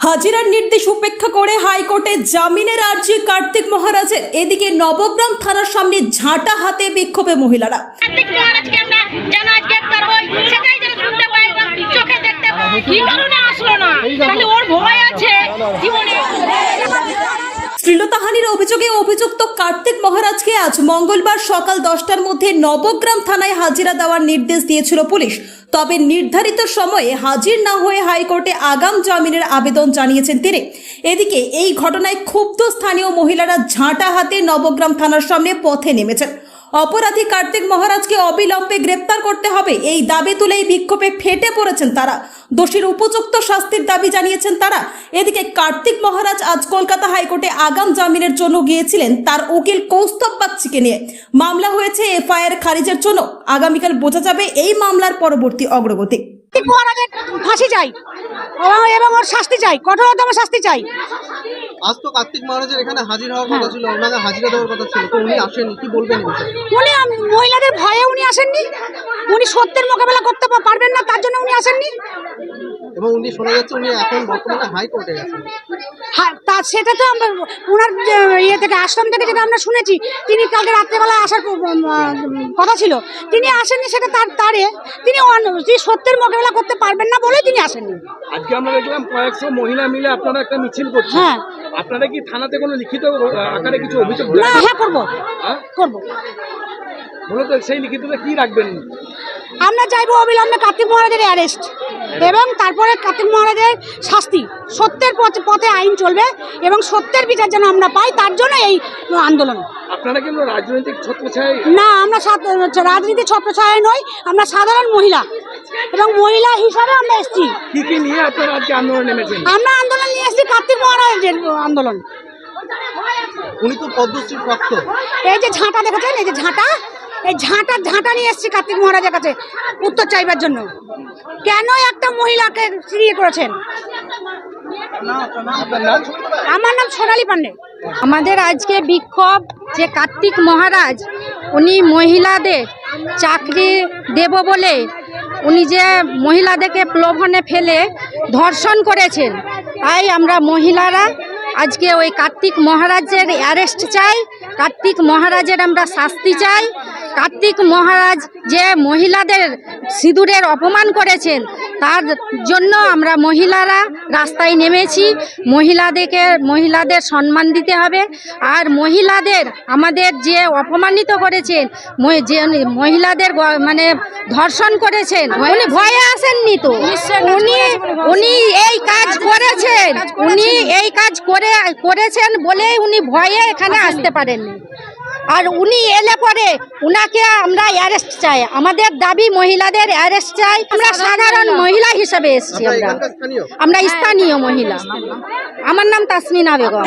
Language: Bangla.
হাজিরার নির্দেশ উপেক্ষা করে হাইকোর্টে জামিনের আর্জি কার্তিক মহারাজের এদিকে নবগ্রাম থানার সামনে ঝাঁটা হাতে বিক্ষোভে মহিলারা। কি কারণে আসলো না। তাহলে ওর ভয় আছে। জীবনে শ্লীলতাহানির অভিযোগে অভিযুক্ত কার্তিক মহারাজকে আজ মঙ্গলবার সকাল দশটার মধ্যে নবগ্রাম থানায় হাজিরা দেওয়ার নির্দেশ দিয়েছিল পুলিশ। তবে নির্ধারিত সময়ে হাজির না হয়ে হাইকোর্টে আগাম জামিনের আবেদন জানিয়েছেন তিনি। এদিকে এই ঘটনায় ক্ষুব্ধ স্থানীয় মহিলারা ঝাঁটা হাতে নবগ্রাম থানার সামনে পথে নেমেছেন। অপরাধী কার্তিক মহারাজকে অবিলম্বে গ্রেপ্তার করতে হবে এই দাবি তুলে এই বিক্ষোভে ফেটে পড়েছেন তারা। দোষীর উপযুক্ত শাস্তির দাবি জানিয়েছেন তারা। এদিকে কার্তিক মহারাজ আজ কলকাতা হাইকোর্টে আগাম জামিনের জন্য গিয়েছিলেন। তার উকিল কৌস্তব বাগচিকে নিয়ে। মামলা হয়েছে এফআইআর খারিজের জন্য। আগামীকাল বোঝা যাবে এই মামলার পরবর্তী অগ্রগতি। ফাঁসি চাই। এবং- এবং ওর শাস্তি চাই। কঠোরতম শাস্তি চাই। আজ তো কার্তিক মহারাজের এখানে হাজির হওয়ার কথা ছিল ওনাকে হাজিরা দেওয়ার কথা ছিল। তো উনি আসেননি কি বলবেন উনি মহিলাদের ভয়ে উনি আসেননি? উনি সত্যের মোকাবেলা করতে পারবেন না তার জন্য উনি আসেননি? এবং উনি শোনা যাচ্ছে উনি এখন বর্তমানে হাইকোর্টে গেছেন হ্যাঁ তা সেটা তো আমরা ওনার যে ইয়ে থেকে আশ্রম থেকে যেটা আমরা শুনেছি তিনি কালকে রাত্রেবেলা আসার কথা ছিল। তিনি আসেননি সেটা তার তারে। তিনি অন- তিনি সত্যের মোকাবেলা করতে পারবেন না বলে তিনি আসেননি। আজকে আমরা দেখলাম কয়েকশো মহিলা মিলে আপনারা একটা মিছিল করছেন। হ্যাঁ। আপনারা কি থানাতে কোনো লিখিত আকারে কিছু অভিযোগ না হ্যাঁ করব। হ্যাঁ? করব। মূলত সেই লিখিততে কি রাখবেন? আমরা চাইব অবিলম্বে কার্তিক মহারাজের অ্যারেস্ট এবং তারপরে কার্তিক মহারাজের শাস্তি। সত্যের পথে আইন চলবে এবং সত্যের বিচার যেন আমরা পাই তার জন্য এই আন্দোলন। আপনারা কিন্তু রাজনৈতিক ছত্রছায় না আমরা রাজনীতি ছত্রছায়ায় নই আমরা সাধারণ মহিলা এবং মহিলা হিসাবে আমরা এসেছি। কি কি নিয়ে আপনারা আজকে আন্দোলন নেমেছেন? আমরা আন্দোলন নিয়ে এসেছি কার্তিক মহারাজের আন্দোলন। উনি তো পদ্মশ্রী প্রাপ্ত এই যে ঝাঁটা দেখেছেন? এই যে ঝাঁটা এই ঝাঁটা ঝাঁটা নিয়ে এসেছি কার্তিক মহারাজের কাছে উত্তর চাইবার জন্য। কেন একটা মহিলাকে ফিরিয়ে করেছেন? আমার নাম সোনালী পান্ডে। আমাদের আজকে বিক্ষোভ যে কার্তিক মহারাজ, উনি মহিলাদের চাকরি দেব বলে উনি যে মহিলাদেরকে প্রলোভনে ফেলে ধর্ষণ করেছেন, তাই আমরা মহিলারা আজকে ওই কার্তিক মহারাজের অ্যারেস্ট চাই, কার্তিক মহারাজের আমরা শাস্তি চাই। কার্তিক মহারাজ যে মহিলাদের সিঁদুরের অপমান করেছেন তার জন্য আমরা মহিলারা রাস্তায় নেমেছি। মহিলাদেরকে মহিলাদের সম্মান দিতে হবে। আর মহিলাদের আমাদের যে অপমানিত করেছেন যে মহিলাদের মানে ধর্ষণ করেছেন উনি ভয়ে আসেননি তো? উনি উনি এই কাজ করেছেন। উনি এই কাজ করে করেছেন বলেই উনি ভয়ে এখানে আসতে পারেননি। আর উনি এলে পরে উনাকে আমরা অ্যারেস্ট চাই। আমাদের দাবি মহিলাদের অ্যারেস্ট চাই। আমরা সাধারণ মহিলা হিসেবে এসেছি আমরা। আমরা স্থানীয় মহিলা। আমার নাম তাসমিনা বেগম।